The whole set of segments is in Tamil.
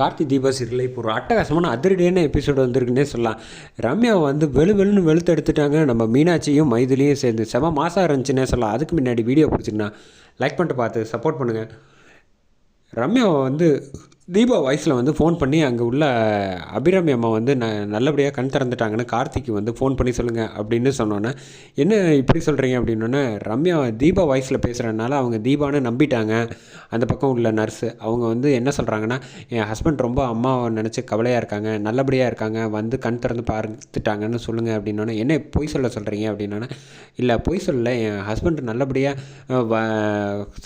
கார்த்தி தீபா சீரியலில் இப்போ ஒரு அட்டகாசமான அதிரடியான எபிசோடு வந்திருக்குன்னே சொல்லலாம். ரம்யாவை வந்து வெளு வெளுன்னு வெளுத்து எடுத்துட்டாங்க. நம்ம மீனாட்சியும் மைதிலியும் சேர்ந்து செம மாதம் இருந்துச்சுன்னே சொல்லலாம். அதுக்கு முன்னாடி வீடியோ பிடிச்சிங்கன்னா லைக் பண்ணிட்டு பார்த்து சப்போர்ட் பண்ணுங்கள் ரம்யாவை வந்து தீபா வாய்ஸில் வந்து ஃபோன் பண்ணி அங்கே உள்ள அபிராமி அம்மா வந்து ந நல்லபடியாக கண் திறந்துட்டாங்கன்னு கார்த்திக்கு வந்து ஃபோன் பண்ணி சொல்லுங்கள் அப்படின்னு சொன்னோன்னே என்ன இப்படி சொல்கிறீங்க அப்படின்னோடனே ரம்யா தீபா வாய்ஸில் பேசுகிறனால அவங்க தீபான்னு நம்பிட்டாங்க. அந்த பக்கம் உள்ள நர்ஸு அவங்க வந்து என்ன சொல்கிறாங்கன்னா என் ஹஸ்பண்ட் ரொம்ப அம்மாவை நினச்சி கவலையாக இருக்காங்க. நல்லபடியாக இருக்காங்க. வந்து கண் திறந்து பார்த்துட்டாங்கன்னு சொல்லுங்கள் அப்படின்னோடனே என்ன பொய் சொல்ல சொல்கிறீங்க அப்படின்னோடனே இல்லை பொய் சொல்லலை. என் ஹஸ்பண்ட் நல்லபடியாக வ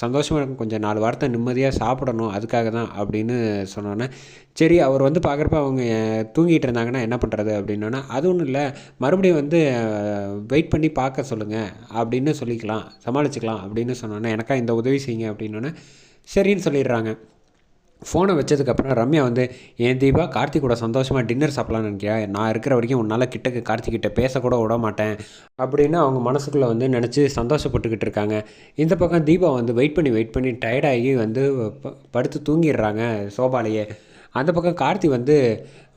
சந்தோஷமாக இருக்கும். கொஞ்சம் நாலு வாரத்தை நிம்மதியாக சாப்பிடணும். அதுக்காக தான் அப்படின்னு சொன்னோன்னே சரி அவர் வந்து பார்க்குறப்ப அவங்க தூங்கிட்டு இருந்தாங்கன்னா என்ன பண்ணுறது அப்படின்னோன்னா அது ஒன்றும் இல்லை. மறுபடியும் வந்து வெயிட் பண்ணி பார்க்க சொல்லுங்கள் அப்படின்னு சொல்லிக்கலாம் சமாளிச்சுக்கலாம் அப்படின்னு சொன்னோன்னே எனக்கா இந்த உதவி செய்யுங்க. அப்படின்னோன்னே சரின்னு சொல்லிடுறாங்க. ஃபோனை வச்சதுக்கப்புறம் ரம்யா வந்து என் தீபா கார்த்திக் கூட சந்தோஷமாக டின்னர் சாப்பிட்லான்னு நினைக்கிறா நான் இருக்கிற வரைக்கும் உன்னால் கிட்டக்கு கார்த்திக்கிட்ட பேசக்கூட விட மாட்டேன். அப்படின்னு அவங்க மனசுக்குள்ளே வந்து நினச்சி சந்தோஷப்பட்டுக்கிட்டு இருக்காங்க. இந்த பக்கம் தீபா வந்து வெயிட் பண்ணி வெயிட் பண்ணி டயர்டாகி வந்து ப- படுத்து தூங்கிடுறாங்க சோபாலேயே. அந்த பக்கம் கார்த்தி வந்து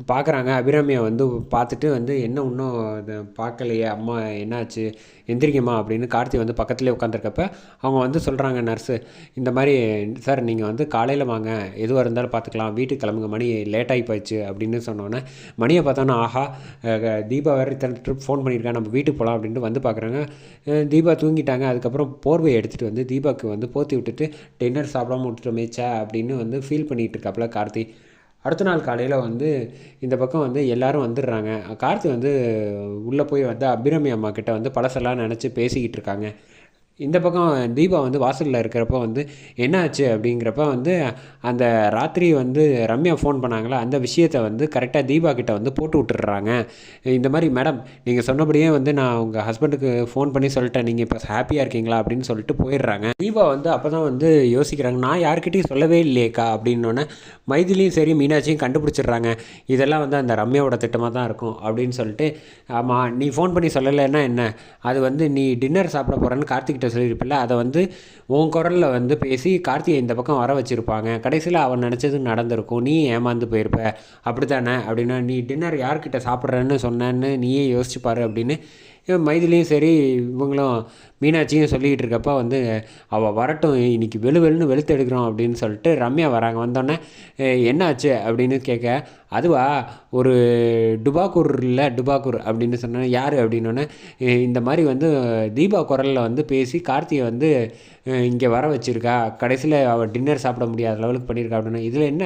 பார்க்குறாங்க அபிராமியை வந்து பார்த்துட்டு வந்து என்ன இன்னும் இதை பார்க்கலையே? அம்மா என்னாச்சு? எந்திரிக்கம்மா அப்படின்னு கார்த்தி வந்து பக்கத்துலேயே உட்காந்துருக்கப்ப அவங்க வந்து சொல்கிறாங்க நர்ஸு இந்த மாதிரி சார் நீங்கள் வந்து காலையில் வாங்க. எதுவாக இருந்தாலும் பார்த்துக்கலாம். வீட்டுக்கு கிளம்புங்க. மணி லேட்டாகி போயிடுச்சு அப்படின்னு சொன்னோன்னே மணியை பார்த்தோன்னா ஆஹா தீபா வேறு இத்தனை ட்ரிப் ஃபோன் பண்ணியிருக்கா. நம்ம வீட்டுக்கு போகலாம் அப்படின்ட்டு வந்து பார்க்குறாங்க தீபா தூங்கிட்டாங்க. அதுக்கப்புறம் போர்வையை எடுத்துகிட்டு வந்து தீபாவுக்கு வந்து போத்தி விட்டுட்டு டின்னர் சாப்பிடாம விட்டுட்டோமேச்சா அப்படின்னு வந்து ஃபீல் பண்ணிகிட்டு இருக்காப்புல கார்த்தி. அடுத்த நாள் காலையில் வந்து இந்த பக்கம் வந்து எல்லாரும் வந்துடுறாங்க. கார்த்தி வந்து உள்ளே போய் வந்து அபிராமி அம்மா கிட்ட வந்து பழசெல்லாம் நினச்சி பேசிக்கிட்டு இருக்காங்க. இந்த பக்கம் தீபா வந்து வாசலில் இருக்கிறப்ப வந்து என்னாச்சு? அப்படிங்கிறப்ப வந்து அந்த ராத்திரி வந்து ரம்யா ஃபோன் பண்ணாங்களா அந்த விஷயத்தை வந்து கரெக்டாக தீபா கிட்ட வந்து போட்டு விட்டுடுறாங்க. இந்த மாதிரி மேடம் நீங்கள் சொன்னபடியே வந்து நான் உங்கள் ஹஸ்பண்டுக்கு ஃபோன் பண்ணி சொல்லிட்டேன். நீங்கள் இப்போ ஹாப்பியாக இருக்கீங்களா? அப்படின்னு சொல்லிட்டு போயிடுறாங்க. தீபா வந்து அப்போ தான் வந்து யோசிக்கிறாங்க நான் யார்கிட்டையும் சொல்லவே இல்லையேக்கா? அப்படின்னோடனே மைதிலியும் சரி மீனாட்சியும் கண்டுபிடிச்சிடுறாங்க. இதெல்லாம் வந்து அந்த ரம்யாவோட திட்டமாக தான் இருக்கும். அப்படின்னு சொல்லிட்டு ஆமாம் நீ ஃபோன் பண்ணி சொல்லலைன்னா என்ன? அது வந்து நீ டின்னர் சாப்பிட போகிறேன்னு கார்த்திகிட்ட சொல்லியிருப்பில்ல அதை வந்து உன் குரலில் வந்து பேசி கார்த்திகை இந்த பக்கம் வர வச்சுருப்பாங்க. கடைசியில் அவன் நினச்சது நடந்திருக்கும். நீ ஏமாந்து போயிருப்ப. அப்படி தானே அப்படின்னா நீ டின்னர் யார்கிட்ட சாப்பிட்றேன்னு சொன்னேன்னு நீயே யோசிச்சுப்பாரு அப்படின்னு இவன் மைதிலியும் சரி இவங்களும் மீனாட்சியும் சொல்லிக்கிட்டு இருக்கப்போ வந்து அவள் வரட்டும் இன்றைக்கி வெளு வெளுன்னு வெளுத்து எடுக்கிறோம் அப்படின்னு சொல்லிட்டு ரம்யா வராங்க. வந்தோடனே என்னாச்சு? அப்படின்னு கேட்க அதுவா ஒரு டுபாக்கூர் இல்லை டுபாக்கூர் அப்படின்னு சொன்னேன் யார்? அப்படின்னோடனே இந்த மாதிரி வந்து தீபா குரலில் வந்து பேசி கார்த்தியை வந்து இங்கே வர வச்சுருக்கா. கடைசியில் அவள் டின்னர் சாப்பிட முடியாத லெவலுக்கு பண்ணியிருக்கா அப்படின்னா இதில் என்ன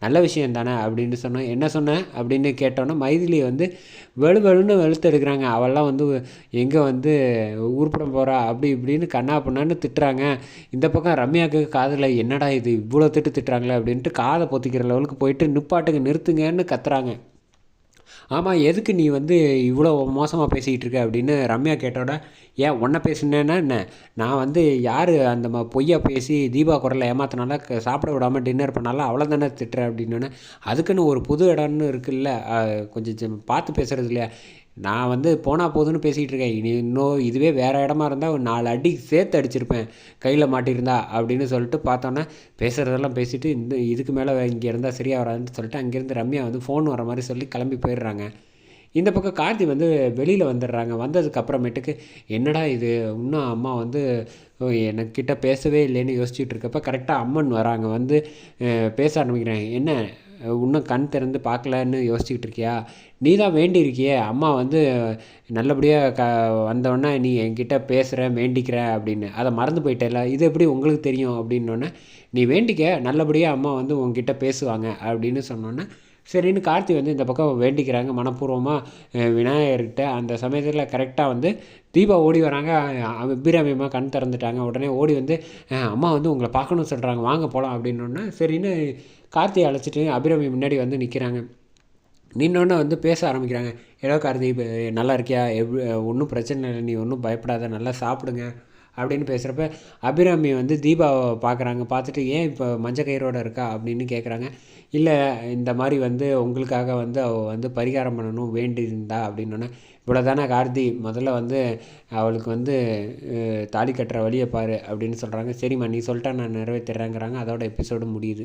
நல்ல விஷயம் தானே? அப்படின்னு சொன்னேன் என்ன சொன்னேன் அப்படின்னு கேட்டோன்னே மைதிலி வந்து வெளு வெளுன்னு வெளுத்து எடுக்கிறாங்க. அவள்லாம் வந்து எங்கே வந்து உருப்படம் போகிறா அப்படி இப்படின்னு கண்ணா பண்ணான்னு திட்டுறாங்க. இந்த பக்கம் ரம்யாவுக்கு காதில் என்னடா இது? இவ்வளோ திட்டு திட்டுறாங்களே? அப்படின்ட்டு காதை பொத்திக்கிற லெவலுக்கு போயிட்டு நிப்பாட்டுக்கு நிறுத்துங்கன்னு கத்துறாங்க. ஆமாம் எதுக்கு நீ வந்து இவ்வளோ மோசமாக பேசிக்கிட்டு இருக்க? அப்படின்னு ரம்யா கேட்டோட ஏன் உன்னை பேசினேன்னா என்ன? நான் வந்து யார்? அந்த ம பொய்யா பேசி தீபா குரலை ஏமாத்தினால சாப்பிட விடாமல் டின்னர் பண்ணாலும் அவ்வளோ தானே திட்டுற? அப்படின்னோடனே அதுக்குன்னு ஒரு புது இடம்னு இருக்குல்ல? கொஞ்சம் பார்த்து பேசுகிறது இல்லையா? நான் வந்து போனால் போதுன்னு பேசிகிட்டு இருக்கேன். இனி இன்னும் இதுவே வேறு இடமா இருந்தால் ஒரு நாலு அடி சேர்த்து அடிச்சிருப்பேன். கையில் மாட்டியிருந்தா அப்படின்னு சொல்லிட்டு பார்த்தோன்னே பேசுகிறதெல்லாம் பேசிவிட்டு இந்த இதுக்கு மேலே இங்கே இருந்தால் சரியாக வராதுன்னு சொல்லிட்டு அங்கேருந்து ரம்யா வந்து ஃபோன் வர மாதிரி சொல்லி கிளம்பி போயிடுறாங்க. இந்த பக்கம் கார்த்தி வந்து வெளியில் வந்துடுறாங்க. வந்ததுக்கு அப்புறமேட்டுக்கு என்னடா இது? இன்னும் அம்மா வந்து என்கிட்ட எனக்கிட்ட பேசவே இல்லைன்னு யோசிச்சுட்டு இருக்கப்ப கரெக்டாக அம்மன் வராங்க. வந்து பேச ஆரம்பிக்கிறேன் என்ன? இன்னும் கண் திறந்து பார்க்கலன்னு யோசிச்சுக்கிட்டு இருக்கியா? நீ தான் வேண்டியிருக்கியே. அம்மா வந்து நல்லபடியாக க வந்தோடனே நீ என்கிட்ட பேசுகிற வேண்டிக்கிற அப்படின்னு. அதை மறந்து போயிட்டேல இது எப்படி உங்களுக்கு தெரியும் அப்படின்னோடனே நீ வேண்டிக்க நல்லபடியாக அம்மா வந்து உங்ககிட்ட பேசுவாங்க அப்படின்னு சொன்னோன்னே சரின்னு கார்த்தி வந்து இந்த பக்கம் வேண்டிக்கிறாங்க மனப்பூர்வமாக விநாயகர்கிட்ட அந்த சமயத்தில் கரெக்டாக வந்து தீபா ஓடி வராங்க. அபிராமியமாக கண் திறந்துட்டாங்க. உடனே ஓடி வந்து அம்மா வந்து உங்களை பார்க்கணும்னு சொல்கிறாங்க வாங்க போகலாம் அப்படின்னோடனே சரின்னு கார்த்தியை அழைச்சிட்டு அபிராமி முன்னாடி வந்து நிற்கிறாங்க நின்னோடனே வந்து பேச ஆரம்பிக்கிறாங்க. ஏதோ கார்த்தி நல்லா இருக்கியா? எவ் ஒன்றும் பிரச்சனை இல்லை. நீ ஒன்றும் பயப்படாத. நல்லா சாப்பிடுங்க. அப்படின்னு பேசுகிறப்ப அபிராமி வந்து தீபாவை பார்க்குறாங்க. பார்த்துட்டு ஏன் இப்போ மஞ்சள் கயிறோட இருக்கா? அப்படின்னு கேட்குறாங்க இல்லை இந்த மாதிரி வந்து உங்களுக்காக வந்து அவள் வந்து பரிகாரம் பண்ணணும் வேண்டியிருந்தா அப்படின்னோடனே இவ்வளோ தானே கார்த்தி முதல்ல வந்து அவளுக்கு வந்து தாலி கட்டுற வழியை பாரு அப்படின்னு சொல்கிறாங்க சரிம்மா நீ சொல்லிட்டா நான் நிறைவேற்றுறேங்கிறாங்க அதோட எபிசோடு முடியுது.